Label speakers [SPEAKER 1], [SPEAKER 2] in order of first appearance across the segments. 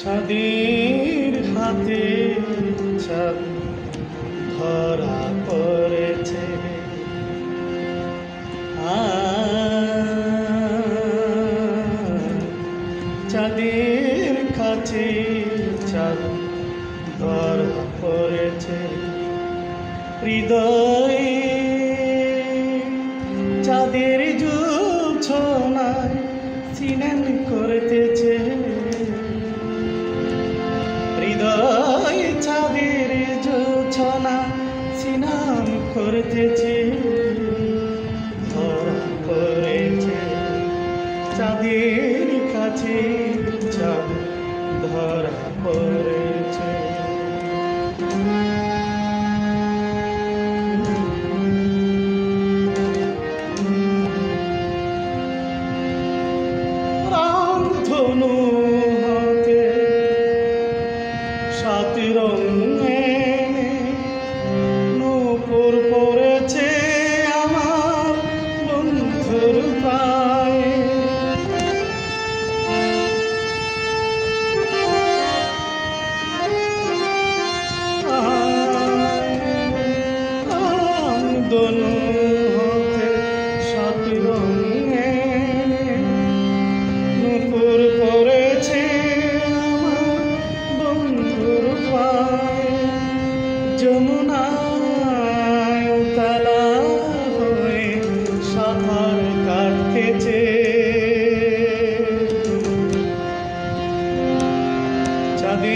[SPEAKER 1] ছাদের হাতে ছাদ ধরা পড়েছে। চাঁদের কাছে চাঁদ ধরা পড়েছে। হৃদয়ে চাঁদের জোছনায় সিনেন করতেছে। হৃদয় চাঁদের জোছনা সিনাম করতেছে। ধরা পড়েছে চাঁদের কাছে চাঁদ ধরা পড়েছে।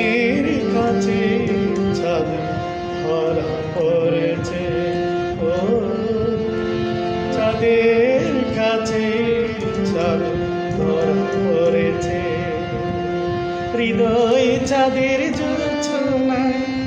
[SPEAKER 1] চাঁদের কাছে ছাদ ধরা পড়েছে। ও চাঁদের কাছে ছাদ ধরা হৃদয় চাঁদের জোছনায়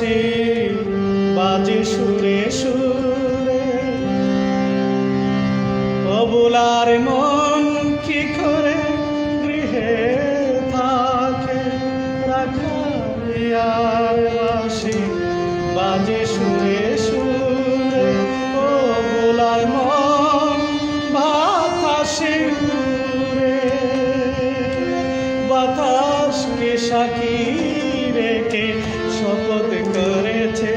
[SPEAKER 1] বাসি বাজে সুরে সুরে। অবুলার মন কি করে গৃহে থাকে? রাখার বাসি বাজে সুরে সুরে। অবুলার মন বাতাসে সাক্ষী রেখে শপথ করেছে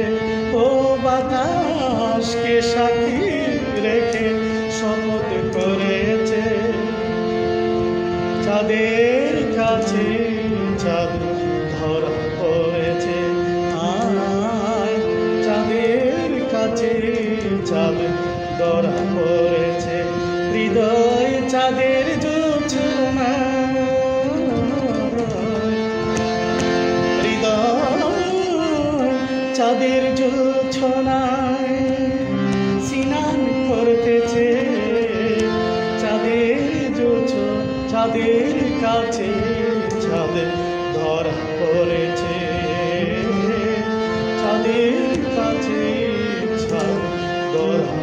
[SPEAKER 1] ও বাতাসকে সাক্ষী রেখে শপথ করেছে। চাঁদের কাছে চাঁদ ধরা পড়েছে। আয়, চাঁদের কাছে চাঁদ ধরা পড়েছে। হৃদয় চাঁদের চাঁদের জোছনায় সিনান করতেছে। চাঁদের জোছ, চাঁদের কাছে চাঁদের ধরা পড়েছে। চাঁদের কাছে চাঁদ ধরা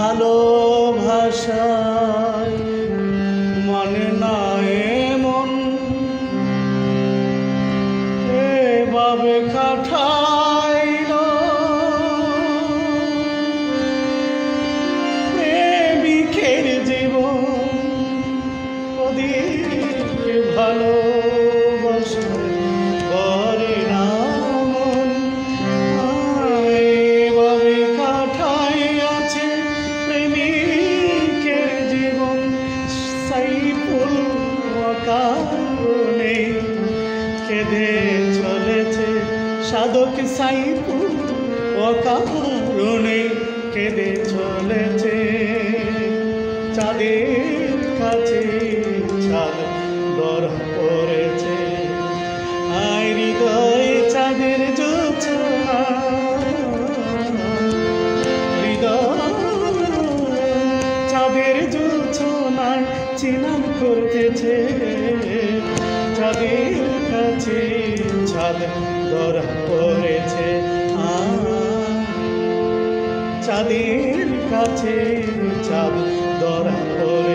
[SPEAKER 1] ভালোবাসায় মনে না এমন। এভাবে কাঠাইল বেড়ে চলেছে সাধক সাইপুর অকারণে কেঁদে চলেছে। চাঁদের কাছে চাঁদ দর পড়েছে। আয় হৃদয় চাঁদের জোছনা। হৃদয় চাঁদের জোছনায় চিনান করতেছে। ধরা পড়েছে। চাঁদের কাছে চাঁদ ধরা পড়েছে।